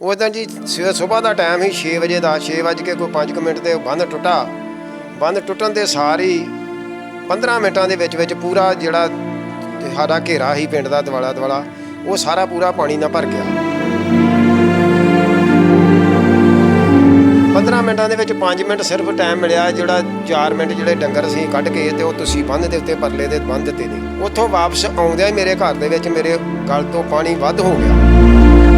ਉਦੋਂ ਜੀ ਸਵੇਰ ਸਵੇਰ ਦਾ ਟਾਈਮ ਸੀ 6 ਵਜੇ ਦਾ 6 ਵਜੇ ਕੇ ਕੋਈ 5 ਮਿੰਟ ਤੇ ਬੰਦ ਟੁੱਟਾ। ਬੰਦ ਟੁੱਟਣ ਦੇ ਸਾਰੀ 15 ਮਿੰਟਾਂ ਦੇ ਵਿੱਚ ਵਿੱਚ ਪੂਰਾ ਜਿਹੜਾ ਸਾਡਾ ਘੇਰਾ ਸੀ ਪਿੰਡ ਦਾ ਦਵਾਲਾ ਦਵਾਲਾ ਉਹ ਸਾਰਾ ਪੂਰਾ ਪਾਣੀ ਨਾਲ ਭਰ ਗਿਆ। 15 ਮਿੰਟਾਂ ਦੇ ਵਿੱਚ 5 ਮਿੰਟ ਸਿਰਫ ਟਾਈਮ ਮਿਲਿਆ, ਜਿਹੜਾ 4 ਮਿੰਟ ਜਿਹੜੇ ਡੰਗਰ ਸੀ ਕੱਢ ਕੇ ਤੇ ਉਹ ਤੁਸੀਂ ਬੰਨ ਦੇ ਉੱਤੇ ਪਰਲੇ ਦੇ ਬੰਨ ਦਿੱਤੇ ਨੇ ਉੱਥੋਂ ਵਾਪਸ ਆਉਂਦਿਆਂ ਹੀ ਮੇਰੇ ਘਰ ਦੇ ਵਿੱਚ ਮੇਰੇ ਗਲ ਤੋਂ ਪਾਣੀ ਵੱਧ ਹੋ ਗਿਆ।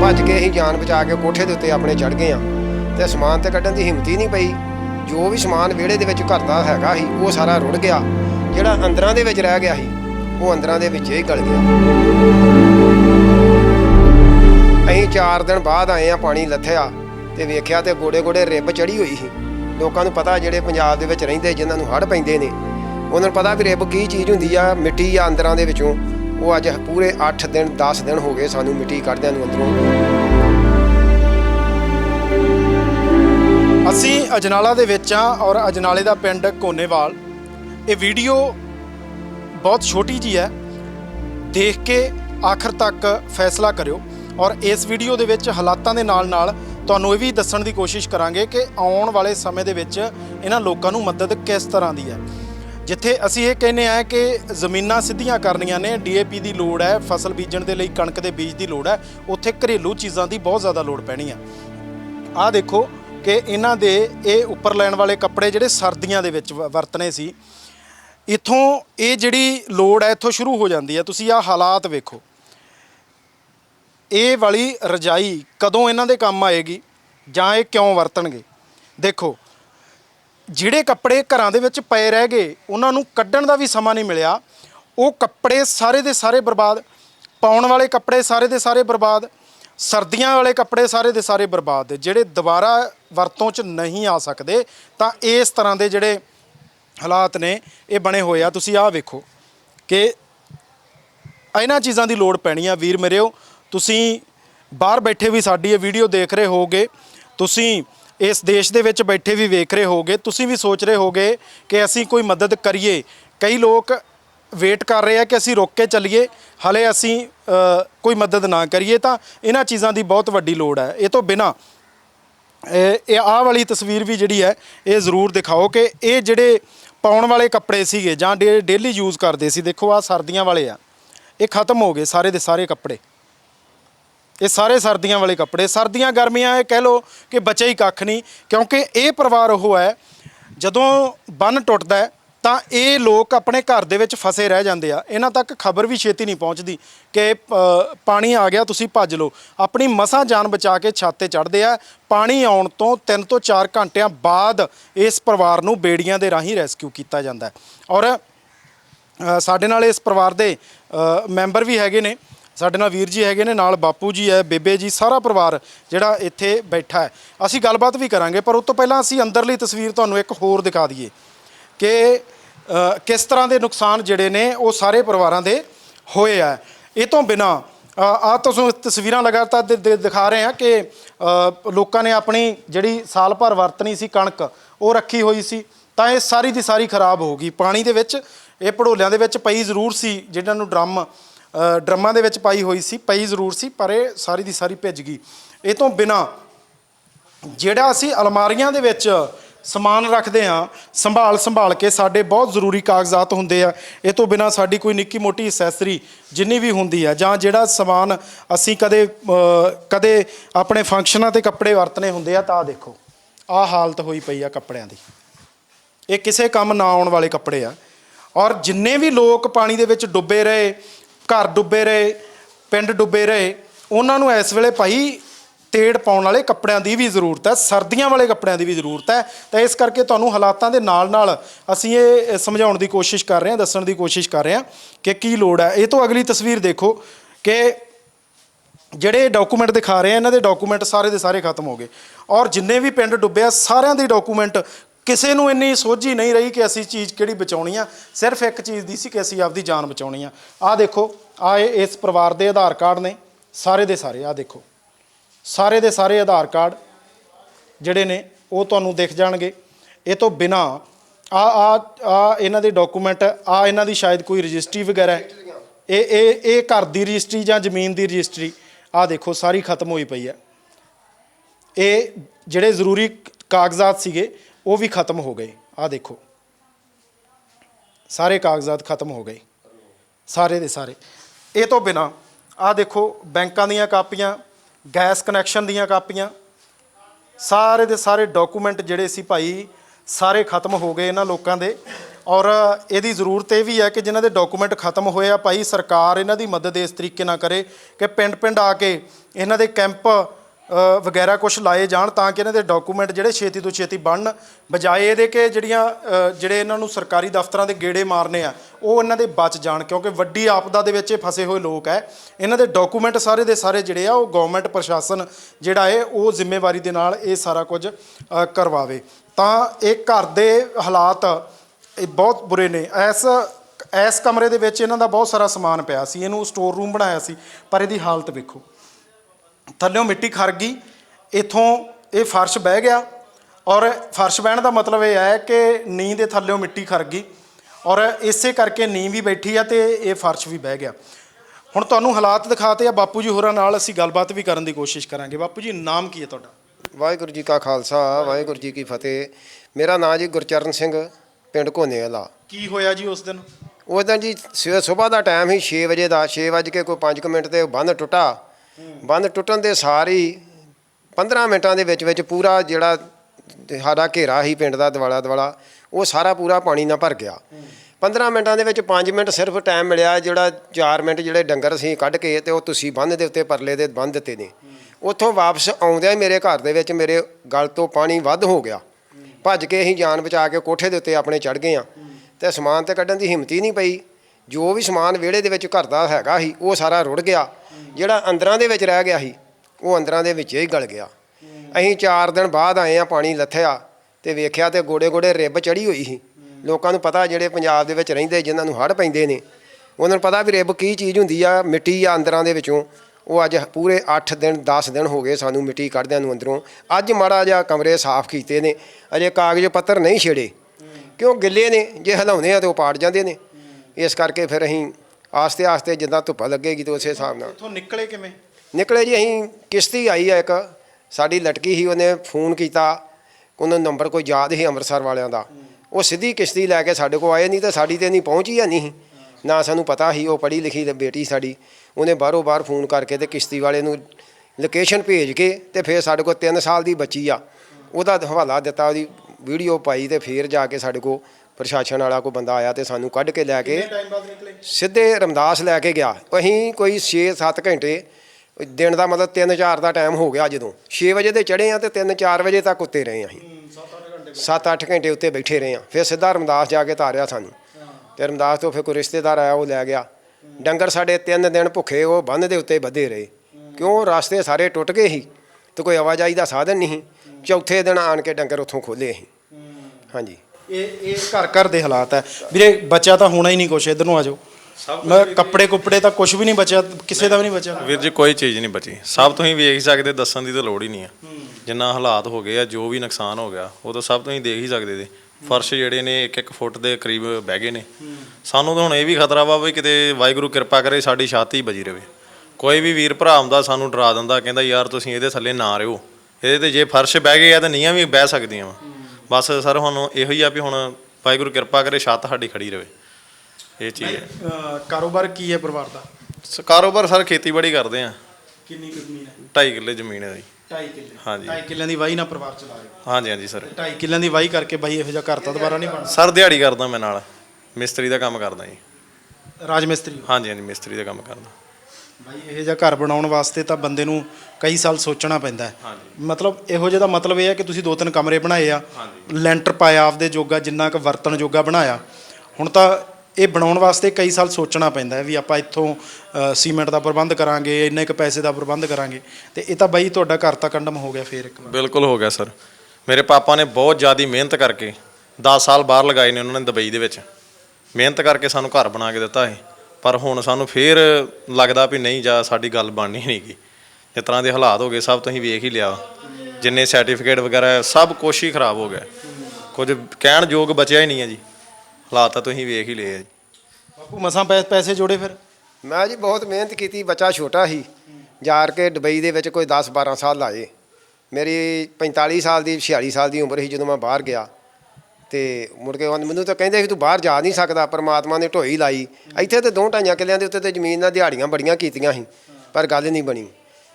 ਭੱਜ ਕੇ ਅਸੀਂ ਜਾਨ ਬਚਾ ਕੇ ਕੋਠੇ ਦੇ ਉੱਤੇ ਆਪਣੇ ਚੜ ਗਏ ਆ ਤੇ ਸਮਾਨ ਤੇ ਕੱਢਣ ਦੀ ਹਿੰਮਤ ਹੀ ਨਹੀਂ ਪਈ। ਜੋ ਵੀ ਸਮਾਨ ਵਿਹੜੇ ਦੇ ਵਿੱਚ ਘਰ ਦਾ ਹੈਗਾ ਸੀ, ਉਹ ਸਾਰਾ ਰੁੜ ਗਿਆ। ਜਿਹੜਾ ਅੰਦਰਾਂ ਦੇ ਵਿੱਚ ਰਹਿ ਗਿਆ ਸੀ, ਉਹ ਅੰਦਰਾਂ ਦੇ ਵਿੱਚ ਹੀ ਗਲ ਗਿਆ। ਅਸੀਂ 4 ਦਿਨ ਬਾਅਦ ਆਏ ਆ ਪਾਣੀ ਲੱਥਿਆ ਤੇ ਵੇਖਿਆ ਤੇ ਗੋੜੇ ਗੋੜੇ ਰਿੱਬ ਚੜੀ ਹੋਈ ਸੀ। ਲੋਕਾਂ ਨੂੰ ਪਤਾ ਜਿਹੜੇ ਪੰਜਾਬ ਦੇ ਵਿੱਚ ਰਹਿੰਦੇ, ਜਿਨ੍ਹਾਂ ਨੂੰ ਹੜ੍ਹ ਪੈਂਦੇ ਨੇ, ਉਹਨਾਂ ਨੂੰ ਪਤਾ ਵੀ ਰਿੱਬ ਕੀ ਚੀਜ਼ ਹੁੰਦੀ ਆ, ਮਿੱਟੀ ਆ ਅੰਦਰਾਂ ਦੇ ਵਿੱਚੋਂ। ਉਹ ਅੱਜ ਪੂਰੇ 8 ਦਿਨ 10 ਦਿਨ ਹੋ ਗਏ ਸਾਨੂੰ ਮਿੱਟੀ ਕੱਢਦਿਆਂ ਨੂੰ ਅੰਦਰੋਂ। ਅਸੀਂ ਅਜਨਾਲਾ ਦੇ ਵਿੱਚ ਆ ਔਰ ਅਜਨਾਲੇ ਦਾ ਪਿੰਡ ਕੋਨੇਵਾਲ। ਇਹ ਵੀਡੀਓ ਬਹੁਤ ਛੋਟੀ ਜੀ ਹੈ। ਦੇਖ ਕੇ ਆਖਰ ਤੱਕ ਫੈਸਲਾ ਕਰਿਓ ਔਰ ਇਸ ਵੀਡੀਓ ਦੇ ਵਿੱਚ ਹਾਲਾਤਾਂ ਦੇ ਨਾਲ ਨਾਲ ਤੁਹਾਨੂੰ ਇਹ ਵੀ ਦੱਸਣ ਦੀ ਕੋਸ਼ਿਸ਼ ਕਰਾਂਗੇ ਕਿ ਆਉਣ ਵਾਲੇ ਸਮੇਂ ਦੇ ਵਿੱਚ ਇਹਨਾਂ ਲੋਕਾਂ ਨੂੰ ਮਦਦ ਕਿਸ ਤਰ੍ਹਾਂ ਦੀ ਹੈ। ਜਿੱਥੇ ਅਸੀਂ ਇਹ ਕਹਿੰਦੇ ਆ ਕਿ ਜ਼ਮੀਨਾਂ ਸਿੱਧੀਆਂ ਕਰਨੀਆਂ ਨੇ, ਡੀਏਪੀ ਦੀ ਲੋੜ ਹੈ, ਫਸਲ ਬੀਜਣ ਦੇ ਲਈ ਕਣਕ ਦੇ ਬੀਜ ਦੀ ਲੋੜ ਹੈ, ਉੱਥੇ ਘਰੇਲੂ ਚੀਜ਼ਾਂ ਦੀ ਬਹੁਤ ਜ਼ਿਆਦਾ ਲੋੜ ਪੈਣੀ ਹੈ ਆਹ ਦੇਖੋ ਕਿ ਇਹਨਾਂ ਦੇ ਇਹ ਉੱਪਰ ਲੈਣ ਵਾਲੇ ਕੱਪੜੇ ਜਿਹੜੇ ਸਰਦੀਆਂ ਦੇ ਵਿੱਚ ਵ- ਵਰਤਣੇ ਸੀ, ਇਥੋਂ ਇਹ ਜਿਹੜੀ ਲੋੜ ਹੈ, ਇੱਥੋਂ ਸ਼ੁਰੂ ਹੋ ਜਾਂਦੀ ਹੈ। ਤੁਸੀਂ ਆਹ ਹਾਲਾਤ ਵੇਖੋ। ਇਹ ਵਾਲੀ ਰਜਾਈ ਕਦੋਂ ਇਹਨਾਂ ਦੇ ਕੰਮ ਆਏਗੀ ਜਾਂ ਇਹ ਕਿਉਂ ਵਰਤਣਗੇ? ਦੇਖੋ ਜਿਹੜੇ ਕੱਪੜੇ ਘਰਾਂ ਦੇ ਵਿੱਚ ਪਏ ਰਹਿ ਗਏ, ਉਹਨਾਂ ਨੂੰ ਕੱਢਣ ਦਾ ਵੀ ਸਮਾਂ ਨਹੀਂ ਮਿਲਿਆ। ਉਹ ਕੱਪੜੇ ਸਾਰੇ ਦੇ ਸਾਰੇ ਬਰਬਾਦ, ਪਾਉਣ ਵਾਲੇ ਕੱਪੜੇ ਸਾਰੇ ਦੇ ਸਾਰੇ ਬਰਬਾਦ, ਸਰਦੀਆਂ ਵਾਲੇ ਕੱਪੜੇ ਸਾਰੇ ਦੇ ਸਾਰੇ ਬਰਬਾਦ, ਜਿਹੜੇ ਦੁਬਾਰਾ ਵਰਤੋਂ 'ਚ ਨਹੀਂ ਆ ਸਕਦੇ, ਤਾਂ ਇਸ ਤਰ੍ਹਾਂ ਦੇ ਜਿਹੜੇ ਹਾਲਾਤ ਨੇ, ਇਹ ਬਣੇ ਹੋਏ ਆ। ਤੁਸੀਂ ਆਹ ਵੇਖੋ ਕਿ ਇਹਨਾਂ ਚੀਜ਼ਾਂ ਦੀ ਲੋੜ ਪੈਣੀ ਆ। ਵੀਰ ਮੇਰਿਓ ਤੁਸੀਂ ਬਾਹਰ ਬੈਠੇ ਵੀ ਸਾਡੀ ਇਹ ਵੀਡੀਓ ਦੇਖ ਰਹੇ ਹੋਗੇ ਤੁਸੀਂ ਇਸ ਦੇਸ਼ ਦੇ ਵਿੱਚ ਬੈਠੇ ਵੀ ਵੇਖ ਰਹੇ ਹੋਗੇ, ਤੁਸੀਂ ਵੀ ਸੋਚ ਰਹੇ ਹੋਗੇ ਕਿ ਅਸੀਂ ਕੋਈ ਮਦਦ ਕਰੀਏ। ਕਈ ਲੋਕ ਵੇਟ ਕਰ ਰਹੇ ਆ ਕਿ ਅਸੀਂ ਰੁਕ ਕੇ ਚੱਲੀਏ, ਹਲੇ ਅਸੀਂ ਕੋਈ ਮਦਦ ਨਾ ਕਰੀਏ ਤਾਂ ਇਹਨਾਂ ਚੀਜ਼ਾਂ ਦੀ ਬਹੁਤ ਵੱਡੀ ਲੋੜ ਹੈ। ਇਹ ਤੋਂ ਬਿਨਾ ਇਹ ਆਹ ਵਾਲੀ ਤਸਵੀਰ ਵੀ ਜਿਹੜੀ ਹੈ, ਇਹ ਜ਼ਰੂਰ ਦਿਖਾਓ ਕਿ ਇਹ ਜਿਹੜੇ ਪਾਉਣ ਵਾਲੇ ਕੱਪੜੇ ਸੀਗੇ ਜਾਂ ਡੇਲੀ ਯੂਜ਼ ਕਰਦੇ ਸੀ, ਦੇਖੋ ਆਹ ਸਰਦੀਆਂ ਵਾਲੇ ਆ, ਇਹ ਖਤਮ ਹੋ ਗਏ ਸਾਰੇ ਦੇ ਸਾਰੇ ਕੱਪੜੇ। ਇਹ ਸਾਰੇ ਸਰਦੀਆਂ ਵਾਲੇ ਕੱਪੜੇ। ਸਰਦੀਆਂ ਗਰਮੀਆਂ ਇਹ ਕਹਿ ਲੋ ਕਿ ਬਚੇ ਹੀ ਕੱਖ ਨਹੀਂ, ਕਿਉਂਕਿ ਇਹ ਪਰਿਵਾਰ ਉਹ ਹੈ, ਜਦੋਂ ਬੰਨ ਟੁੱਟਦਾ ਤਾਂ ਇਹ ਲੋਕ ਆਪਣੇ ਘਰ ਦੇ ਵਿੱਚ ਫਸੇ ਰਹਿ ਜਾਂਦੇ ਆ। ਇਹਨਾਂ ਤੱਕ ਖਬਰ ਵੀ ਛੇਤੀ ਨਹੀਂ ਪਹੁੰਚਦੀ ਕਿ ਪਾਣੀ ਆ ਗਿਆ, ਤੁਸੀਂ ਭੱਜ ਲਓ। ਆਪਣੀ ਮਸਾਂ ਜਾਨ ਬਚਾ ਕੇ ਛੱਤ ਤੇ ਚੜ੍ਹਦੇ ਆ। ਪਾਣੀ ਆਉਣ ਤੋਂ 3 ਤੋਂ 4 ਘੰਟਿਆਂ ਬਾਅਦ ਇਸ ਪਰਿਵਾਰ ਨੂੰ ਬੇੜੀਆਂ ਦੇ ਰਾਹੀਂ ਰੈਸਕਿਊ ਕੀਤਾ ਜਾਂਦਾ ਔਰ ਸਾਡੇ ਨਾਲ ਇਸ ਪਰਿਵਾਰ ਦੇ ਮੈਂਬਰ ਵੀ ਹੈਗੇ ਨੇ। ਸਾਡੇ ਨਾਲ ਵੀਰ ਜੀ ਹੈਗੇ ਨੇ, ਨਾਲ ਬਾਪੂ ਜੀ ਹੈ, ਬੇਬੇ ਜੀ, ਸਾਰਾ ਪਰਿਵਾਰ ਜਿਹੜਾ ਇੱਥੇ ਬੈਠਾ ਹੈ। ਅਸੀਂ ਗੱਲਬਾਤ ਵੀ ਕਰਾਂਗੇ, ਪਰ ਉਸ ਤੋਂ ਪਹਿਲਾਂ ਅਸੀਂ ਅੰਦਰਲੀ ਤਸਵੀਰ ਤੁਹਾਨੂੰ ਇੱਕ ਹੋਰ ਦਿਖਾ ਦਈਏ ਕਿ ਕਿਸ ਤਰ੍ਹਾਂ ਦੇ ਨੁਕਸਾਨ ਜਿਹੜੇ ਨੇ ਉਹ ਸਾਰੇ ਪਰਿਵਾਰਾਂ ਦੇ ਹੋਏ ਆ। ਇਹ ਤੋਂ ਬਿਨਾ ਆ ਤੁਸੀਂ ਤਸਵੀਰਾਂ ਲਗਾਤਾਰ ਦਿਖਾ ਰਹੇ ਆ ਕਿ ਲੋਕਾਂ ਨੇ ਆਪਣੀ ਜਿਹੜੀ ਸਾਲ ਭਰ ਵਰਤਣੀ ਸੀ ਕਣਕ, ਉਹ ਰੱਖੀ ਹੋਈ ਸੀ। ਤਾਂ ਇਹ ਸਾਰੀ ਦੀ ਸਾਰੀ ਖਰਾਬ ਹੋ ਗਈ। ਪਾਣੀ ਦੇ ਵਿੱਚ, ਇਹ ਪੜੋਲਿਆਂ ਦੇ ਵਿੱਚ ਪਈ ਜ਼ਰੂਰ ਸੀ ਜਿਹਨਾਂ ਨੂੰ ਡਰਮ ਡਰਮਾਂ ਦੇ ਵਿੱਚ ਪਾਈ ਹੋਈ ਸੀ, ਪਈ ਜ਼ਰੂਰ ਸੀ, ਪਰ ਇਹ ਸਾਰੀ ਦੀ ਸਾਰੀ ਭਿੱਜ ਗਈ। ਇਹ ਤੋਂ ਬਿਨਾ ਜਿਹੜਾ ਅਸੀਂ ਅਲਮਾਰੀਆਂ ਦੇ ਵਿੱਚ ਸਮਾਨ ਰੱਖਦੇ ਹਾਂ, ਸੰਭਾਲ ਸੰਭਾਲ ਕੇ ਸਾਡੇ ਬਹੁਤ ਜ਼ਰੂਰੀ ਕਾਗਜ਼ਾਤ ਹੁੰਦੇ ਆ। ਇਹ ਤੋਂ ਬਿਨਾ ਸਾਡੀ ਕੋਈ ਨਿੱਕੀ ਮੋਟੀ ਐਕਸੈਸਰੀ ਜਿੰਨੀ ਵੀ ਹੁੰਦੀ ਆ, ਜਾਂ ਜਿਹੜਾ ਸਮਾਨ ਅਸੀਂ ਕਦੇ ਕਦੇ ਆਪਣੇ ਫੰਕਸ਼ਨਾਂ ਤੇ ਕੱਪੜੇ ਵਰਤਨੇ ਹੁੰਦੇ ਆ, ਤਾਂ ਆਹ ਦੇਖੋ, ਆਹ ਹਾਲਤ ਹੋਈ ਪਈ ਆ ਕੱਪੜਿਆਂ ਦੀ। ਇਹ ਕਿਸੇ ਕੰਮ ਨਾ ਆਉਣ ਵਾਲੇ ਕੱਪੜੇ ਆ। ਔਰ ਜਿੰਨੇ ਵੀ ਲੋਕ ਪਾਣੀ ਦੇ ਵਿੱਚ ਡੁੱਬੇ ਰਹੇ ਘਰ ਡੁੱਬੇ ਰਹੇ, ਪਿੰਡ ਡੁੱਬੇ ਰਹੇ, ਉਹਨਾਂ ਨੂੰ ਇਸ ਵੇਲੇ ਭਾਈ ਤੇੜ ਪਾਉਣ ਵਾਲੇ ਕੱਪੜਿਆਂ ਦੀ ਵੀ ਜ਼ਰੂਰਤ ਹੈ, ਸਰਦੀਆਂ ਵਾਲੇ ਕੱਪੜਿਆਂ ਦੀ ਵੀ ਜ਼ਰੂਰਤ ਹੈ। ਤਾਂ ਇਸ ਕਰਕੇ ਤੁਹਾਨੂੰ ਹਾਲਾਤਾਂ ਦੇ ਨਾਲ ਨਾਲ ਅਸੀਂ ਇਹ ਸਮਝਾਉਣ ਦੀ ਕੋਸ਼ਿਸ਼ ਕਰ ਰਹੇ ਹਾਂ, ਦੱਸਣ ਦੀ ਕੋਸ਼ਿਸ਼ ਕਰ ਰਹੇ ਹਾਂ ਕਿ ਕੀ ਲੋੜ ਹੈ। ਇਹ ਤੋਂ ਅਗਲੀ ਤਸਵੀਰ ਦੇਖੋ ਕਿ ਜਿਹੜੇ ਡਾਕੂਮੈਂਟ ਦਿਖਾ ਰਹੇ ਆ, ਇਹਨਾਂ ਦੇ ਡਾਕੂਮੈਂਟ ਸਾਰੇ ਦੇ ਸਾਰੇ ਖਤਮ ਹੋ ਗਏ। ਔਰ ਜਿੰਨੇ ਵੀ ਪਿੰਡ ਡੁੱਬਿਆ ਸਾਰਿਆਂ ਦੇ ਡਾਕੂਮੈਂਟ ਕਿਸੇ ਨੂੰ ਇੰਨੀ ਸੋਝੀ ਨਹੀਂ ਰਹੀ ਕਿ ਅਸੀਂ ਚੀਜ਼ ਕਿਹੜੀ ਬਚਾਉਣੀ ਆ। ਸਿਰਫ ਇੱਕ ਚੀਜ਼ ਦੀ ਸੀ ਕਿ ਅਸੀਂ ਆਪਦੀ ਜਾਨ ਬਚਾਉਣੀ ਆ। ਆਹ ਦੇਖੋ, ਆਹ ਇਹ ਇਸ ਪਰਿਵਾਰ ਦੇ ਆਧਾਰ ਕਾਰਡ ਨੇ। ਸਾਰੇ ਦੇ ਸਾਰੇ, ਆਹ ਦੇਖੋ। ਸਾਰੇ ਦੇ ਸਾਰੇ ਆਧਾਰ ਕਾਰਡ ਜਿਹੜੇ ਨੇ, ਉਹ ਤੁਹਾਨੂੰ ਦਿਖ ਜਾਣਗੇ। ਇਹ ਤੋਂ ਬਿਨਾ ਆ ਆ ਆ ਇਹਨਾਂ ਦੇ ਡਾਕੂਮੈਂਟ ਆ ਇਹਨਾਂ ਦੀ ਸ਼ਾਇਦ ਕੋਈ ਰਜਿਸਟਰੀ ਵਗੈਰਾ ਹੈ। ਇਹ ਇਹ ਇਹ ਘਰ ਦੀ ਰਜਿਸਟਰੀ ਜਾਂ ਜ਼ਮੀਨ ਦੀ ਰਜਿਸਟਰੀ, ਆਹ ਦੇਖੋ, ਸਾਰੀ ਖਤਮ ਹੋਈ ਪਈ ਹੈ। ਇਹ ਜਿਹੜੇ ਜ਼ਰੂਰੀ ਕਾਗਜ਼ਾਤ ਸੀਗੇ ਉਹ ਵੀ ਖਤਮ ਹੋ ਗਏ। ਆਹ ਦੇਖੋ। ਸਾਰੇ ਕਾਗਜ਼ਾਤ ਖਤਮ ਹੋ ਗਏ। ਸਾਰੇ ਦੇ ਸਾਰੇ। ਇਹ ਤੋਂ ਬਿਨਾ ਆਹ ਦੇਖੋ, ਬੈਂਕਾਂ ਦੀਆਂ ਕਾਪੀਆਂ, ਗੈਸ ਕਨੈਕਸ਼ਨ ਦੀਆਂ ਕਾਪੀਆਂ, ਸਾਰੇ ਦੇ ਸਾਰੇ ਡਾਕੂਮੈਂਟ ਜਿਹੜੇ ਸੀ ਭਾਈ, ਸਾਰੇ ਖਤਮ ਹੋ ਗਏ ਇਹਨਾਂ ਲੋਕਾਂ ਦੇ। ਔਰ ਇਹਦੀ ਜ਼ਰੂਰਤ ਇਹ ਵੀ ਹੈ ਕਿ ਜਿਨ੍ਹਾਂ ਦੇ ਡਾਕੂਮੈਂਟ ਖਤਮ ਹੋਏ ਆ ਭਾਈ, ਸਰਕਾਰ ਇਹਨਾਂ ਦੀ ਮਦਦ ਇਸ ਤਰੀਕੇ ਨਾਲ ਕਰੇ ਕਿ ਪਿੰਡ ਪਿੰਡ ਆ ਕੇ ਇਹਨਾਂ ਦੇ ਕੈਂਪ ਵਗੈਰਾ ਕੁਝ ਲਾਏ ਜਾਣ ਤਾਂ ਕਿ ਇਹਨਾਂ ਦੇ ਡਾਕੂਮੈਂਟ ਜਿਹੜੇ ਛੇਤੀ ਤੋਂ ਛੇਤੀ ਬਣਨ, ਬਜਾਏ ਇਹਦੇ ਕਿ ਜਿਹੜੀਆਂ ਜਿਹੜੇ ਇਹਨਾਂ ਨੂੰ ਸਰਕਾਰੀ ਦਫ਼ਤਰਾਂ ਦੇ ਗੇੜੇ ਮਾਰਨੇ ਆ, ਉਹ ਇਹਨਾਂ ਦੇ ਬਚ ਜਾਣ, ਕਿਉਂਕਿ ਵੱਡੀ ਆਪਦਾ ਦੇ ਵਿੱਚ ਇਹ ਫਸੇ ਹੋਏ ਲੋਕ ਹੈ ਇਹਨਾਂ ਦੇ ਡਾਕੂਮੈਂਟ ਸਾਰੇ ਦੇ ਸਾਰੇ ਜਿਹੜੇ ਆ, ਉਹ ਗਵਰਨਮੈਂਟ ਪ੍ਰਸ਼ਾਸਨ ਜਿਹੜਾ ਹੈ ਉਹ ਜ਼ਿੰਮੇਵਾਰੀ ਦੇ ਨਾਲ ਇਹ ਸਾਰਾ ਕੁਝ ਕਰਵਾਵੇ। ਤਾਂ ਇਹ ਘਰ ਦੇ ਹਾਲਾਤ, ਇਹ ਬਹੁਤ ਬੁਰੇ ਨੇ। ਐਸ ਐਸ ਕਮਰੇ ਦੇ ਵਿੱਚ ਇਹਨਾਂ ਦਾ ਬਹੁਤ ਸਾਰਾ ਸਮਾਨ ਪਿਆ ਸੀ, ਇਹਨੂੰ ਸਟੋਰ ਰੂਮ ਬਣਾਇਆ ਸੀ, ਪਰ ਇਹਦੀ ਹਾਲਤ ਵੇਖੋ। ਥੱਲਿਓਂ ਮਿੱਟੀ ਖਰ ਗਈ ਇਥੋਂ ਇਹ ਫਰਸ਼ ਬਹਿ ਗਿਆ ਔਰ ਫਰਸ਼ ਬਹਿਣ ਦਾ ਮਤਲਬ ਇਹ ਹੈ ਕਿ ਨੀਂਹ ਦੇ ਥੱਲਿਓਂ ਮਿੱਟੀ ਖਰ ਗਈ ਔਰ ਇਸੇ ਕਰਕੇ ਨੀਂਹ ਵੀ ਬੈਠੀ ਆ ਤੇ ਇਹ ਫਰਸ਼ ਵੀ ਬਹਿ ਗਿਆ। ਹੁਣ ਤੁਹਾਨੂੰ ਹਾਲਾਤ ਦਿਖਾਤੇ ਆ ਬਾਪੂ ਜੀ ਹੋਰਾਂ ਨਾਲ ਅਸੀਂ ਗੱਲਬਾਤ ਵੀ ਕਰਨ ਦੀ ਕੋਸ਼ਿਸ਼ ਕਰਾਂਗੇ। ਬਾਪੂ ਜੀ ਨਾਮ ਕੀ ਹੈ ਤੁਹਾਡਾ? ਵਾਹਿਗੁਰੂ ਜੀ ਕਾ ਖਾਲਸਾ ਵਾਹਿਗੁਰੂ ਜੀ ਕੀ ਫਤਿਹ। ਮੇਰਾ ਨਾਮ ਜੀ ਗੁਰਚਰਨ ਸਿੰਘ ਪਿੰਡ ਘੋਨੇ ਵਾਲਾ ਕੀ ਹੋਇਆ ਜੀ ਉਸ ਦਿਨ? ਉਸ ਦਿਨ ਜੀ ਸਵੇਰ ਦਾ ਟਾਈਮ ਸੀ 6 ਵਜੇ ਦਾ 6 ਵਜੇ ਕੇ ਕੋਈ 5 ਮਿੰਟ ਤੇ ਬੰਦ ਟੁੱਟਾ। ਬੰਦ ਟੁੱਟਣ ਦੇ ਸਾਰੀ 15 ਮਿੰਟਾਂ ਦੇ ਵਿੱਚ ਵਿੱਚ ਪੂਰਾ ਜਿਹੜਾ ਸਾਡਾ ਘੇਰਾ ਸੀ ਪਿੰਡ ਦਾ ਦਿਵਾਲਾ ਦਿਵਾਲਾ ਉਹ ਸਾਰਾ ਪੂਰਾ ਪਾਣੀ ਨਾਲ ਭਰ ਗਿਆ। 15 ਮਿੰਟਾਂ ਦੇ ਵਿੱਚ 5 ਮਿੰਟ ਸਿਰਫ ਟਾਈਮ ਮਿਲਿਆ, ਜਿਹੜਾ 4 ਮਿੰਟ ਜਿਹੜੇ ਡੰਗਰ ਸੀ ਕੱਢ ਕੇ ਤੇ ਉਹ ਤੁਸੀਂ ਬੰਦ ਦੇ ਉੱਤੇ ਪਰਲੇ ਦੇ ਬੰਦ ਦਿੱਤੇ ਨੇ। ਉੱਥੋਂ ਵਾਪਸ ਆਉਂਦਿਆਂ ਹੀ ਮੇਰੇ ਘਰ ਦੇ ਵਿੱਚ ਮੇਰੇ ਗਲ ਤੋਂ ਪਾਣੀ ਵੱਧ ਹੋ ਗਿਆ। ਭੱਜ ਕੇ ਅਸੀਂ ਜਾਨ ਬਚਾ ਕੇ ਕੋਠੇ ਦੇ ਉੱਤੇ ਆਪਣੇ ਚੜ ਗਏ ਆ ਤੇ ਸਮਾਨ ਤੇ ਕੱਢਣ ਦੀ ਹਿੰਮਤ ਹੀ ਨਹੀਂ ਪਈ। ਜੋ ਵੀ ਸਮਾਨ ਵਿਹੜੇ ਦੇ ਵਿੱਚ ਘਰ ਦਾ ਹੈਗਾ ਸੀ, ਉਹ ਸਾਰਾ ਰੁੜ ਗਿਆ। ਜਿਹੜਾ ਅੰਦਰਾਂ ਦੇ ਵਿੱਚ ਰਹਿ ਗਿਆ ਸੀ, ਉਹ ਅੰਦਰਾਂ ਦੇ ਵਿੱਚ ਹੀ ਗਲ ਗਿਆ। ਅਸੀਂ 4 ਦਿਨ ਬਾਅਦ ਆਏ ਆ ਪਾਣੀ ਲੱਥਿਆ ਤੇ ਵੇਖਿਆ ਤੇ ਗੋੜੇ ਗੋੜੇ ਰਿੱਬ ਚੜੀ ਹੋਈ ਸੀ। ਲੋਕਾਂ ਨੂੰ ਪਤਾ ਜਿਹੜੇ ਪੰਜਾਬ ਦੇ ਵਿੱਚ ਰਹਿੰਦੇ, ਜਿਨ੍ਹਾਂ ਨੂੰ ਹੜ੍ਹ ਪੈਂਦੇ ਨੇ, ਉਹਨਾਂ ਨੂੰ ਪਤਾ ਵੀ ਰਿੱਬ ਕੀ ਚੀਜ਼ ਹੁੰਦੀ ਆ, ਮਿੱਟੀ ਆ ਅੰਦਰਾਂ ਦੇ ਵਿੱਚੋਂ। ਉਹ ਅੱਜ ਪੂਰੇ 8 ਦਿਨ 10 ਦਿਨ ਹੋ ਗਏ ਸਾਨੂੰ ਮਿੱਟੀ ਕੱਢਦਿਆਂ ਨੂੰ ਅੰਦਰੋਂ। ਅੱਜ ਮਾੜਾ ਜਿਹਾ ਕਮਰੇ ਸਾਫ਼ ਕੀਤੇ ਨੇ, ਅਜੇ ਕਾਗਜ਼ ਪੱਤਰ ਨਹੀਂ ਛੇੜੇ। ਕਿਉਂ ਗਿੱਲੇ ਨੇ, ਜੇ ਹਿਲਾਉਂਦੇ ਆ ਤੇ ਉਹ ਪਾੜ ਜਾਂਦੇ ਨੇ। ਇਸ ਕਰਕੇ ਫਿਰ ਅਸੀਂ ਆਸਤੇ ਆਸਤੇ ਜਿੱਦਾਂ ਧੁੱਪ ਲੱਗੇਗੀ ਤੇ ਉਸੇ ਹਿਸਾਬ ਨਾਲ। ਇੱਥੋਂ ਨਿਕਲੇ ਕਿਵੇਂ? ਨਿਕਲੇ ਜੀ ਅਸੀਂ ਕਿਸ਼ਤੀ ਆਈ ਆ ਇੱਕ। ਸਾਡੀ ਲਟਕੀ ਸੀ ਉਹਨੇ ਫੋਨ ਕੀਤਾ। ਉਹਨੂੰ ਨੰਬਰ ਕੋਈ ਯਾਦ ਸੀ ਅੰਮ੍ਰਿਤਸਰ ਵਾਲਿਆਂ ਦਾ। ਉਹ ਸਿੱਧੀ ਕਿਸ਼ਤੀ ਲੈ ਕੇ ਸਾਡੇ ਕੋਲ ਆਏ ਨਹੀਂ ਤਾਂ ਸਾਡੀ ਤੇ ਨਹੀਂ ਪਹੁੰਚੀ ਆ ਨਹੀਂ ਨਾ ਸਾਨੂੰ ਪਤਾ ਸੀ ਉਹ ਪੜ੍ਹੀ ਲਿਖੀ ਤੇ ਬੇਟੀ ਸਾਡੀ। ਉਹਨੇ ਬਾਹਰੋਂ ਬਾਹਰ ਫੋਨ ਕਰਕੇ ਤੇ ਕਿਸ਼ਤੀ ਵਾਲੇ ਨੂੰ ਲੋਕੇਸ਼ਨ ਭੇਜ ਕੇ ਤੇ ਫਿਰ ਸਾਡੇ ਕੋਲ 3 ਸਾਲ ਦੀ ਬੱਚੀ ਆ। ਉਹਦਾ ਹਵਾਲਾ ਦਿੱਤਾ ਉਹਦੀ ਵੀਡੀਓ ਪਾਈ ਤੇ ਫਿਰ ਜਾ ਕੇ ਸਾਡੇ ਕੋਲ ਪ੍ਰਸ਼ਾਸਨ ਵਾਲਾ ਕੋਈ ਬੰਦਾ ਆਇਆ ਤੇ ਸਾਨੂੰ ਕੱਢ ਕੇ ਲੈ ਕੇ ਸਿੱਧੇ ਰਮਦਾਸ ਲੈ ਕੇ ਗਿਆ। ਅਸੀਂ ਕੋਈ 6-7 ਘੰਟੇ ਦਿਨ ਦਾ ਮਤਲਬ 3-4 ਦਾ ਟਾਈਮ ਹੋ ਗਿਆ ਜਦੋਂ। 6 ਵਜੇ ਤੇ ਚੜੇ ਆ ਤੇ 3-4 ਵਜੇ ਤੱਕ ਉੱਤੇ ਰਹੇ ਅਸੀਂ। 7-8 ਘੰਟੇ ਉੱਤੇ ਬੈਠੇ ਰਹੇ ਆ ਫਿਰ ਸਿੱਧਾ ਰਮਦਾਸ ਜਾ ਕੇ ਤਾਰਿਆ ਸਾਨੂੰ। ਤੇ ਰਮਦਾਸ ਤੋਂ ਫਿਰ ਕੋਈ ਰਿਸ਼ਤੇਦਾਰ ਆਇਆ ਉਹ ਲੈ ਗਿਆ। ਡੰਗਰ ਸਾਡੇ 3 ਦਿਨ ਭੁੱਖੇ ਉਹ ਬੰਨ ਦੇ ਉੱਤੇ ਬੱਧੇ ਰਹੇ। ਕਿਉਂ? ਰਸਤੇ ਸਾਰੇ ਟੁੱਟ ਗਏ ਸੀ ਤੇ ਕੋਈ ਆਵਾਜਾਈ ਦਾ ਸਾਧਨ ਨਹੀਂ ਚੌਥੇ ਦਿਨ ਆਣ ਕੇ ਡੰਗਰ ਉੱਥੋਂ ਖੋਲੇ ਅਸੀਂ। ਹਾਂਜੀ। ਇਹ ਇਹ ਘਰ ਘਰ ਦੇ ਹਾਲਾਤ ਹੈ। ਵੀਰੇ ਬਚਿਆ ਤਾਂ ਹੋਣਾ ਹੀ ਨਹੀਂ ਕੁਛ ਇਧਰ ਨੂੰ ਆ ਜਾਓ। ਮੈਂ ਕੱਪੜੇ ਕੁੱਪੜੇ ਤਾਂ ਕੁਝ ਵੀ ਨਹੀਂ ਬਚਿਆ ਕਿਸੇ ਦਾ ਵੀ ਨਹੀਂ ਬਚਿਆ। ਵੀਰ ਜੀ ਕੋਈ ਚੀਜ਼ ਨਹੀਂ ਬਚੀ। ਸਭ ਤੁਸੀਂ ਵੇਖ ਹੀ ਸਕਦੇ ਦੱਸਣ ਦੀ ਤਾਂ ਲੋੜ ਹੀ ਨਹੀਂ ਆ। ਜਿੰਨਾ ਹਾਲਾਤ ਹੋ ਗਏ ਆ ਜੋ ਵੀ ਨੁਕਸਾਨ ਹੋ ਗਿਆ ਉਹ ਤਾਂ ਸਭ ਤੁਸੀਂ ਦੇਖ ਹੀ ਸਕਦੇ ਦੇ ਫਰਸ਼ ਜਿਹੜੇ ਨੇ 1-1 ਫੁੱਟ ਦੇ ਕਰੀਬ ਬਹਿ ਗਏ ਨੇ। ਸਾਨੂੰ ਤਾਂ ਹੁਣ ਇਹ ਵੀ ਖਤਰਾ ਵਾ ਵੀ ਕਿਤੇ ਵਾਹਿਗੁਰੂ ਕਿਰਪਾ ਕਰੇ ਸਾਡੀ ਛਾਤੀ ਬਜੀ ਰਵੇ। ਕੋਈ ਵੀ ਵੀਰ ਭਰਾ ਆਉਂਦਾ ਸਾਨੂੰ ਡਰਾ ਦਿੰਦਾ ਕਹਿੰਦਾ ਯਾਰ ਤੁਸੀਂ ਇਹਦੇ ਥੱਲੇ ਨਾ ਰਹੋ। ਇਹਦੇ ਤੇ ਜੇ ਫਰਸ਼ ਬਹਿ ਗਏ ਆ ਤਾਂ ਨੀਆਂ ਵੀ ਬਹਿ ਸਕਦੀਆਂ ਵਾ। ਬਸ ਸਰ ਹੁਣ ਇਹੋ ਹੀ ਆ ਵੀ ਹੁਣ ਵਾਹਿਗੁਰੂ ਕਿਰਪਾ ਕਰੇ ਛੱਤ ਸਾਡੀ ਖੜੀ ਰਵੇ। ਇਹ ਚੀਜ਼ ਹੈ। ਅਹ ਕਾਰੋਬਾਰ ਕੀ ਹੈ ਪਰਿਵਾਰ ਦਾ? ਸ- ਕਾਰੋਬਾਰ ਸਰ ਖੇਤੀਬਾੜੀ ਕਰਦੇ ਆ ਕਿੰਨੀ ਕੁ ਜ਼ਮੀਨ ਹੈ? 2.5 ਕਿੱਲੇ ਜ਼ਮੀਨ ਹੈ ਜੀ। 2.5 ਕਿੱਲੇ। ਹਾਂਜੀ। 2.5 ਕਿੱਲਿਆਂ ਦੀ ਵਾਹੀ ਨਾਲ ਪਰਿਵਾਰ ਚਲਾ ਰਹੇ ਹਾਂਜੀ ਹਾਂਜੀ ਸਰ। 2.5 ਕਿੱਲਿਆਂ ਦੀ ਵਾਹੀ ਕਰਕੇ ਬਾਈ ਇਹੋ ਜਿਹਾ ਘਰ ਤਾਂ ਦੁਬਾਰਾ ਨਹੀਂ ਬਣਦਾ? ਸਰ ਦਿਹਾੜੀ ਕਰਦਾ ਮੈਂ ਨਾਲ। ਮਿਸਤਰੀ ਦਾ ਕੰਮ ਕਰਦਾ ਜੀ। ਰਾਜ ਮਿਸਤਰੀ ਹੋ। ਹਾਂਜੀ ਹਾਂਜੀ ਮਿਸਤਰੀ ਦਾ ਕੰਮ ਕਰਦਾ। ਬਾਈ ਇਹੋ ਜਿਹਾ ਘਰ ਬਣਾਉਣ ਵਾਸਤੇ ਤਾਂ ਬੰਦੇ ਨੂੰ ਕਈ ਸਾਲ ਸੋਚਣਾ ਪੈਂਦਾ ਹੈ। ਹਾਂਜੀ। ਮਤਲਬ ਇਹੋ ਜਿਹਾ ਦਾ ਮਤਲਬ ਇਹ ਹੈ ਕਿ ਤੁਸੀਂ ਦੋ ਤਿੰਨ ਕਮਰੇ ਬਣਾਏ ਆ। ਲੈਂਟਰ ਪਾਇਆ ਆਪਦੇ ਜੋਗਾ ਜਿੰਨਾ ਕੁ ਵਰਤਣ ਜੋਗਾ ਬਣਾਇਆ। ਹੁਣ ਤਾਂ ਇਹ ਬਣਾਉਣ ਵਾਸਤੇ ਕਈ ਸਾਲ ਸੋਚਣਾ ਪੈਂਦਾ ਹੈ ਵੀ ਆਪਾਂ ਇੱਥੋਂ ਸੀਮੈਂਟ ਦਾ ਪ੍ਰਬੰਧ ਕਰਾਂਗੇ ਇੰਨੇ ਕੁ ਪੈਸੇ ਦਾ ਪ੍ਰਬੰਧ ਕਰਾਂਗੇ। ਤੇ ਇਹ ਤਾਂ ਬਾਈ ਤੁਹਾਡਾ ਘਰ ਤਾਂ ਕੰਡਮ ਹੋ ਗਿਆ ਫੇਰ ਇੱਕ ਵਾਰ। ਬਿਲਕੁਲ ਹੋ ਗਿਆ ਸਰ। ਮੇਰੇ ਪਾਪਾ ਨੇ ਬਹੁਤ ਜ਼ਿਆਦਾ ਮਿਹਨਤ ਕਰਕੇ 10 ਸਾਲ ਬਾਹਰ ਲਗਾਏ ਨੇ ਉਹਨਾਂ ਨੇ ਦੁਬਈ ਦੇ ਵਿੱਚ। ਮਿਹਨਤ ਕਰਕੇ ਸਾਨੂੰ ਘਰ ਬਣਾ ਕੇ ਦਿੱਤਾ ਹੈ ਪਰ ਹੁਣ ਸਾਨੂੰ ਫੇਰ ਲੱਗਦਾ ਵੀ ਨਹੀਂ ਜਾ ਸਾਡੀ ਗੱਲ ਬਣਨੀ ਨਹੀਂਗੀ ਜਿਸ ਤਰ੍ਹਾਂ ਦੇ ਹਾਲਾਤ ਹੋ ਗਏ ਸਭ ਤੁਸੀਂ ਵੇਖ ਹੀ ਲਿਆ। ਜਿੰਨੇ ਸਰਟੀਫਿਕੇਟ ਵਗੈਰਾ ਸਭ ਕੁਛ ਹੀ ਖਰਾਬ ਹੋ ਗਿਆ। ਕੁਝ ਕਹਿਣ ਯੋਗ ਬਚਿਆ ਹੀ ਨਹੀਂ ਹੈ ਜੀ। ਹਾਲਾਤ ਤਾਂ ਤੁਸੀਂ ਵੇਖ ਹੀ ਲਏ ਆ ਜੀ। ਬਾਪੂ ਮਸਾਂ ਪੈ- ਪੈਸੇ ਜੋੜੇ ਫਿਰ? ਮੈਂ ਜੀ ਬਹੁਤ ਮਿਹਨਤ ਕੀਤੀ ਬੱਚਾ ਛੋਟਾ ਸੀ। ਜਾ ਕੇ ਦੁਬਈ ਦੇ ਵਿੱਚ ਕੋਈ 10 12 ਸਾਲ ਲਾਏ। ਮੇਰੀ 45 ਸਾਲ ਦੀ 46 ਸਾਲ ਦੀ ਉਮਰ ਸੀ ਜਦੋਂ ਮੈਂ ਬਾਹਰ ਗਿਆ। ਤੇ ਮੁੜ ਕੇ ਉਹਨੇ ਮੈਨੂੰ ਤਾਂ ਕਹਿੰਦੇ ਸੀ ਤੂੰ ਬਾਹਰ ਜਾ ਨਹੀਂ ਸਕਦਾ ਪਰਮਾਤਮਾ ਨੇ ਢੋਈ ਲਾਈ। ਇੱਥੇ ਤੇ ਦੋ ਢਾਈਆਂ ਕਿੱਲਿਆਂ ਦੇ ਉੱਤੇ ਤੇ ਜ਼ਮੀਨ ਨਾਲ ਦਿਹਾੜੀਆਂ ਬੜੀਆਂ ਕੀਤੀਆਂ ਸੀ ਪਰ ਗੱਲ ਨਹੀਂ ਬਣੀ।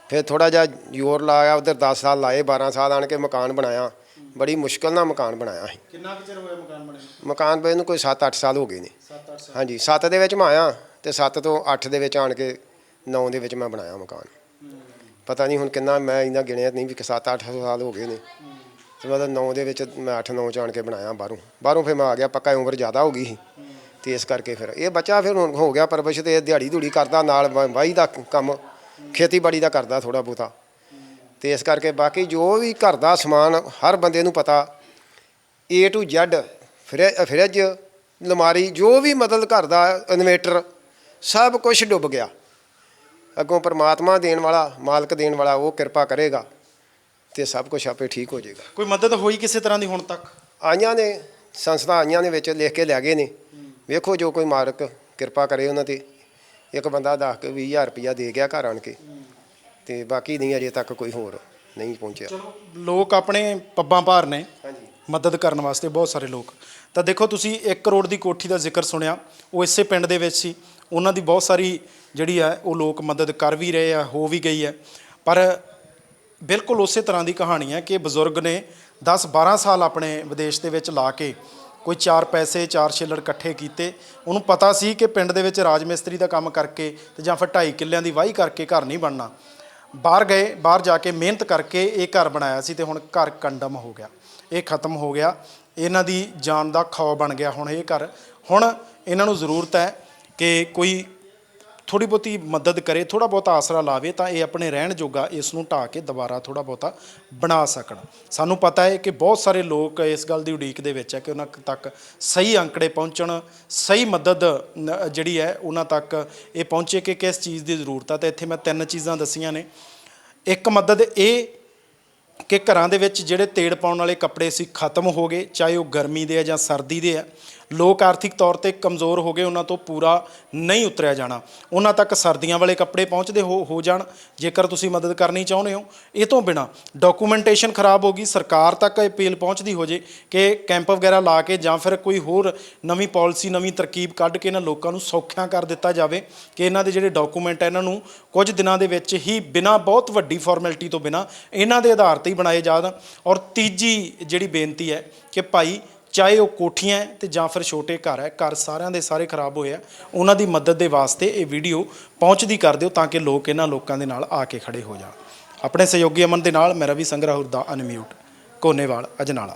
ਫਿਰ ਥੋੜਾ ਜਿਹਾ ਜ਼ੋਰ ਲਾਇਆ ਉਧਰ 10 ਸਾਲ ਲਾਏ 12 ਸਾਲ ਆਣ ਕੇ ਮਕਾਨ ਬਣਾਇਆ। ਬੜੀ ਮੁਸ਼ਕਲ ਨਾਲ ਮਕਾਨ ਬਣਾਇਆ ਸੀ। ਕਿੰਨਾ ਕੁ ਚਿਰ ਹੋਇਆ ਮਕਾਨ ਬਣੇ ਮਕਾਨ ਬਣੇ ਨੂੰ ਕੋਈ 7-8 ਸਾਲ ਹੋ ਗਏ ਨੇ। 7-8 ਸਾਲ। ਹਾਂਜੀ 7 ਦੇ ਵਿੱਚ ਮੈਂ ਆਇਆ ਤੇ 7 ਤੋਂ 8 ਦੇ ਵਿੱਚ ਆਣ ਕੇ 9 ਦੇ ਵਿੱਚ ਮੈਂ ਬਣਾਇਆ ਮਕਾਨ। ਪਤਾ ਨਹੀਂ ਹੁਣ ਕਿੰਨਾ ਮੈਂ ਇਹਨਾਂ ਗਿਣਿਆ ਨਹੀਂ ਵੀ 7-8 ਸਾਲ ਹੋ ਗਏ ਨੇ। ਤੇ ਮਤਲਬ 9 ਦੇ ਵਿੱਚ ਮੈਂ 8-9 ਚ ਆਣ ਕੇ ਬਣਾਇਆ ਬਾਹਰੋਂ। ਬਾਹਰੋਂ ਫਿਰ ਮੈਂ ਆ ਗਿਆ, ਪੱਕਾ ਉਮਰ ਜ਼ਿਆਦਾ ਹੋ ਗਈ ਸੀ। ਤੇ ਇਸ ਕਰਕੇ ਫਿਰ ਇਹ ਬੱਚਾ ਫਿਰ ਹੁਣ ਹੋ ਗਿਆ ਪਰਵਿਸ਼ ਤੇ, ਇਹ ਦਿਹਾੜੀ ਧੂੜੀ ਕਰਦਾ ਨਾਲ, ਵਾ- ਵਾਹੀ ਦਾ ਕੰਮ, ਖੇਤੀਬਾੜੀ ਦਾ ਕਰਦਾ ਥੋੜਾ ਬਹੁਤਾ। ਤੇ ਇਸ ਕਰਕੇ ਬਾਕੀ ਜੋ ਵੀ ਘਰ ਦਾ ਸਮਾਨ ਹਰ ਬੰਦੇ ਨੂੰ ਪਤਾ, A to Z, ਫਰਿ- ਫਰਿੱਜ ਲਮਾਰੀ ਜੋ ਵੀ ਮਤਲਬ ਘਰ ਦਾ ਇਨਵੇਟਰ, ਸਭ ਕੁਝ ਡੁੱਬ ਗਿਆ। ਅੱਗੋਂ ਪਰਮਾਤਮਾ ਦੇਣ ਵਾਲਾ, ਮਾਲਕ ਦੇਣ ਵਾਲਾ ਉਹ ਕਿਰਪਾ ਕਰੇਗਾ। ਤੇ ਸਭ ਕੁਝ ਆਪੇ ਠੀਕ ਹੋ ਜਾਏਗਾ। ਕੋਈ ਮਦਦ ਹੋਈ ਕਿਸੇ ਤਰ੍ਹਾਂ ਦੀ ਹੁਣ ਤੱਕ? ਆਈਆਂ ਨੇ ਸੰਸਥਾ ਆਈਆਂ ਨੇ ਵਿੱਚ ਲਿਖ ਕੇ ਲੈ ਗਏ ਨੇ। ਵੇਖੋ ਜੋ ਕੋਈ ਮਾਲਕ ਕਿਰਪਾ ਕਰੇ ਉਹਨਾਂ ਤੇ। ਇੱਕ ਬੰਦਾ 10 ਕੇ 20000 ਰੁਪਇਆ ਦੇ ਗਿਆ ਘਰ ਆਣ ਕੇ। ਤੇ ਬਾਕੀ ਨਹੀਂ ਅਜੇ ਤੱਕ ਕੋਈ ਹੋਰ ਨਹੀਂ ਪਹੁੰਚਿਆ। ਚਲੋ ਲੋਕ ਆਪਣੇ ਪੱਬਾਂ ਭਾਰ ਨੇ। ਹਾਂਜੀ। ਮਦਦ ਕਰਨ ਵਾਸਤੇ ਬਹੁਤ ਸਾਰੇ ਲੋਕ। ਤਾਂ ਦੇਖੋ ਤੁਸੀਂ 1 ਕਰੋੜ ਦੀ ਕੋਠੀ ਦਾ ਜ਼ਿਕਰ ਸੁਣਿਆ। ਉਹ ਇਸੇ ਪਿੰਡ ਦੇ ਵਿੱਚ ਸੀ। ਉਹਨਾਂ ਦੀ ਬਹੁਤ ਸਾਰੀ ਜਿਹੜੀ ਹੈ ਉਹ ਲੋਕ ਮਦਦ ਕਰ ਵੀ ਰਹੇ ਆ ਹੋ ਵੀ ਗਈ ਹੈ। ਪਰ ਬਿਲਕੁਲ ਉਸੇ ਤਰ੍ਹਾਂ ਦੀ ਕਹਾਣੀ ਹੈ ਕਿ ਬਜ਼ੁਰਗ ਨੇ 10 12 ਸਾਲ ਆਪਣੇ ਵਿਦੇਸ਼ ਦੇ ਵਿੱਚ ਲਾ ਕੇ ਕੋਈ ਚਾਰ ਪੈਸੇ, ਚਾਰ ਛਿੱਲੜ ਇਕੱਠੇ ਕੀਤੇ। ਉਹਨੂੰ ਪਤਾ ਸੀ ਕਿ ਪਿੰਡ ਦੇ ਵਿੱਚ ਰਾਜ ਮਿਸਤਰੀ ਦਾ ਕੰਮ ਕਰਕੇ ਤੇ ਜਾਂ ਫਿਰ ਢਾਈ ਕਿੱਲਿਆਂ ਦੀ ਵਾਹੀ ਕਰਕੇ ਘਰ ਨਹੀਂ ਬਣਨਾ। ਬਾਹਰ ਗਏ, ਬਾਹਰ ਜਾ ਕੇ ਮਿਹਨਤ ਕਰਕੇ ਇਹ ਘਰ ਬਣਾਇਆ ਸੀ ਤੇ ਹੁਣ ਘਰ ਕੰਡਮ ਹੋ ਗਿਆ। ਇਹ ਖਤਮ ਹੋ ਗਿਆ। ਇਹਨਾਂ ਦੀ ਜਾਨ ਦਾ ਖੌ ਬਣ ਗਿਆ ਹੁਣ ਇਹ ਘਰ। ਹੁਣ ਇਹਨਾਂ ਨੂੰ ਜ਼ਰੂਰਤ ਹੈ ਕਿ ਕੋਈ ਥੋੜੀ ਬਹੁਤੀ ਮਦਦ ਕਰੇ ਥੋੜਾ ਬਹੁਤਾ ਆਸਰਾ ਲਾਵੇ ਤਾਂ ਇਹ ਆਪਣੇ ਰਹਿਣ ਜੋਗਾ ਇਸ ਨੂੰ ਢਾ ਕੇ ਦੁਬਾਰਾ ਥੋੜਾ ਬਹੁਤਾ ਬਣਾ ਸਕਣ। ਸਾਨੂੰ ਪਤਾ ਹੈ ਕਿ ਬਹੁਤ ਸਾਰੇ ਲੋਕ ਇਸ ਗੱਲ ਦੀ ਉਡੀਕ ਦੇ ਵਿੱਚ ਹੈ ਕਿ ਉਹਨਾਂ ਤੱਕ ਸਹੀ ਅੰਕੜੇ ਪਹੁੰਚਣ, ਸਹੀ ਮਦਦ ਜਿਹੜੀ ਹੈ ਉਹਨਾਂ ਤੱਕ ਇਹ ਪਹੁੰਚੇ ਕਿ ਕਿਸ ਚੀਜ਼ ਦੀ ਜ਼ਰੂਰਤ ਹੈ। ਤੇ ਇੱਥੇ ਮੈਂ ਤਿੰਨ ਚੀਜ਼ਾਂ ਦੱਸੀਆਂ ਨੇ। ਇੱਕ ਮਦਦ ਇਹ ਕਿ ਘਰਾਂ ਦੇ ਵਿੱਚ ਜਿਹੜੇ ਤੇੜ ਪਾਉਣ ਵਾਲੇ ਕੱਪੜੇ ਸੀ ਖਤਮ ਹੋ ਗਏ, ਚਾਹੇ ਉਹ ਗਰਮੀ ਦੇ ਆ ਜਾਂ ਸਰਦੀ ਦੇ ਆ। ਲੋਕ ਆਰਥਿਕ ਤੌਰ ਤੇ ਕਮਜ਼ੋਰ ਹੋ ਗਏ, ਉਹਨਾਂ ਤੋਂ ਪੂਰਾ ਨਹੀਂ ਉਤਰਿਆ ਜਾਣਾ। ਉਹਨਾਂ ਤੱਕ ਸਰਦੀਆਂ ਵਾਲੇ ਕੱਪੜੇ ਪਹੁੰਚਦੇ ਹੋ ਹੋ ਜਾਣ, ਜੇਕਰ ਤੁਸੀਂ ਮਦਦ ਕਰਨੀ ਚਾਹੁੰਦੇ ਹੋ। ਇਹ ਤੋਂ ਬਿਨਾ ਡਾਕੂਮੈਂਟੇਸ਼ਨ ਖਰਾਬ ਹੋ ਗਈ, ਸਰਕਾਰ ਤੱਕ ਅਪੀਲ ਪਹੁੰਚਦੀ ਹੋ ਜੇ ਕਿ ਕੈਂਪ ਵਗੈਰਾ ਲਾ ਕੇ ਜਾਂ ਫਿਰ ਕੋਈ ਹੋਰ ਨਵੀਂ ਪਾਲਿਸੀ, ਨਵੀਂ ਤਰਕੀਬ ਕੱਢ ਕੇ ਇਹਨਾਂ ਲੋਕਾਂ ਨੂੰ ਸੌਖਿਆਂ ਕਰ ਦਿੱਤਾ ਜਾਵੇ ਕਿ ਇਹਨਾਂ ਦੇ ਜਿਹੜੇ ਡਾਕੂਮੈਂਟ ਹੈ, ਇਹਨਾਂ ਨੂੰ ਕੁਝ ਦਿਨਾਂ ਦੇ ਵਿੱਚ ਹੀ ਬਿਨਾਂ ਬਹੁਤ ਵੱਡੀ ਫਾਰਮੈਲਿਟੀ ਤੋਂ ਬਿਨਾਂ ਇਹਨਾਂ ਦੇ ਆਧਾਰ ਤੇ ਹੀ ਬਣਾਏ ਜਾਣ। ਔਰ ਤੀਜੀ ਜਿਹੜੀ ਬੇਨਤੀ ਹੈ ਕਿ ਭਾਈ ਚਾਹੇ ਉਹ ਕੋਠੀਆਂ ਹੈ ਤੇ ਜਾਂ ਫਿਰ ਛੋਟੇ ਘਰ ਹੈ, ਘਰ ਸਾਰਿਆਂ ਦੇ ਸਾਰੇ ਖਰਾਬ ਹੋਏ ਆ, ਉਹਨਾਂ ਦੀ ਮਦਦ ਦੇ ਵਾਸਤੇ ਇਹ ਵੀਡੀਓ ਪਹੁੰਚਦੀ ਕਰ ਦਿਓ ਤਾਂ ਕਿ ਲੋਕ ਇਹਨਾਂ ਲੋਕਾਂ ਦੇ ਨਾਲ ਆ ਕੇ ਖੜੇ ਹੋ ਜਾਣ। ਆਪਣੇ ਸਹਿਯੋਗੀ ਅਮਨ ਦੇ ਨਾਲ ਮੈਂ ਰਵੀ ਸੰਗਰਾਹੁਰ ਦਾ ਅਨਮਿਊਟ। ਕੋਨੇਵਾਲ, ਅਜਨਾਲਾ।